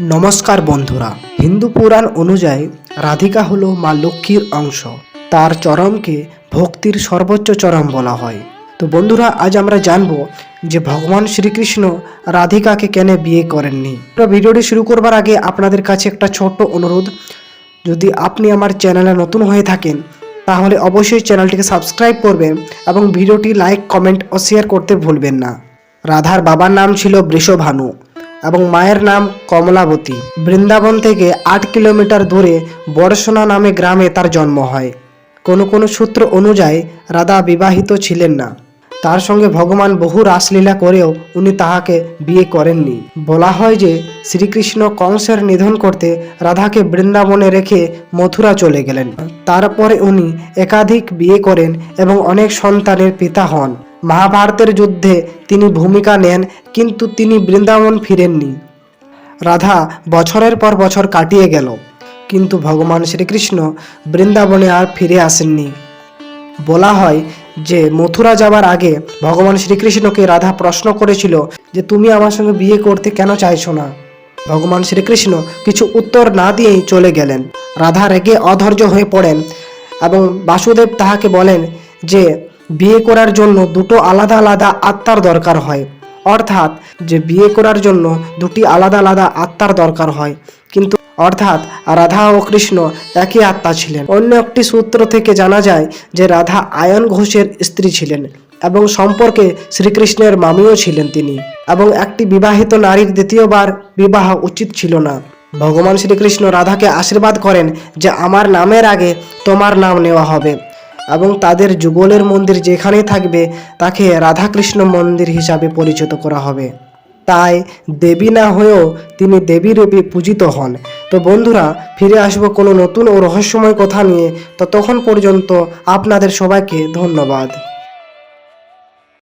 নমস্কার বন্ধুরা, হিন্দু পুরাণ অনুযায়ী রাধিকা হলো মা লক্ষ্মীর অংশ। তার চরমকে ভক্তির সর্বোচ্চ চরম বলা হয়। তো বন্ধুরা, আজ আমরা জানব যে ভগবান শ্রীকৃষ্ণ রাধিকাকে কেন বিয়ে করেননি। ভিডিওটি শুরু করবার আগে আপনাদের কাছে একটা ছোট্ট অনুরোধ। যদি আপনি আমার চ্যানেলে নতুন হয়ে থাকেন, তাহলে অবশ্যই চ্যানেলটিকে সাবস্ক্রাইব করবেন এবং ভিডিওটি লাইক, কমেন্ট ও শেয়ার করতে ভুলবেন না। রাধার বাবার নাম ছিল বৃষভানু। এবং মায়ের নাম কমলাবতী। বৃন্দাবন থেকে আট কিলোমিটার দূরে বর্ষণা নামে গ্রামে তার জন্ম হয়। কোনো কোনো সূত্র অনুযায়ী রাধা বিবাহিত ছিলেন না। তার সঙ্গে ভগবান বহু রাসলীলা করেও উনি তাহাকে বিয়ে করেননি। বলা হয় যে শ্রীকৃষ্ণ কংসের নিধন করতে রাধাকে বৃন্দাবনে রেখে মথুরা চলে গেলেন। তারপরে উনি একাধিক বিয়ে করেন এবং অনেক সন্তানের পিতা হন। মহাভারতের যুদ্ধে তিনি ভূমিকা নেন, কিন্তু তিনি বৃন্দাবন ফিরেননি। রাধা বছরের পর বছর কাটিয়ে গেল, কিন্তু ভগবান শ্রীকৃষ্ণ বৃন্দাবনে আর ফিরে আসেননি। বলা হয় যে, মথুরা যাবার আগে ভগবান শ্রীকৃষ্ণকে রাধা প্রশ্ন করেছিল যে, তুমি আমার সঙ্গে বিয়ে করতে কেন চাইছো না? ভগবান শ্রীকৃষ্ণ কিছু উত্তর না দিয়েই চলে গেলেন। রাধা রেগে অধৈর্য হয়ে পড়েন এবং বাসুদেব তাহাকে বলেন যে বিয়ে করার জন্য দুটো আলাদা আলাদা আত্মার দরকার হয়। অর্থাৎ যে বিয়ে করার জন্য দুটি আলাদা আলাদা আত্মার দরকার হয়। কিন্তু অর্থাৎ রাধা ও কৃষ্ণ একই আত্মা ছিলেন। অন্য একটি সূত্র থেকে জানা যায় যে রাধা আয়ন ঘোষের স্ত্রী ছিলেন এবং সম্পর্কে শ্রীকৃষ্ণের মামিও ছিলেন তিনি এবং একটি বিবাহিত নারীর দ্বিতীয়বার বিবাহ উচিত ছিল না। ভগবান শ্রীকৃষ্ণ রাধাকে আশীর্বাদ করেন যে আমার নামের আগে তোমার নাম নেওয়া হবে। এবং তাদের যুগলের মন্দির যেখানে থাকবে, তাকে রাধাকৃষ্ণ মন্দির হিসাবে পরিচিত করা হবে। তাই দেবী না হয়েও তিনি দেবী রূপে পূজিত হন। তো বন্ধুরা, ফিরে আসব কোনো নতুন ও রহস্যময় কথা নিয়ে। ততক্ষণ পর্যন্ত আপনাদের সবাইকে ধন্যবাদ।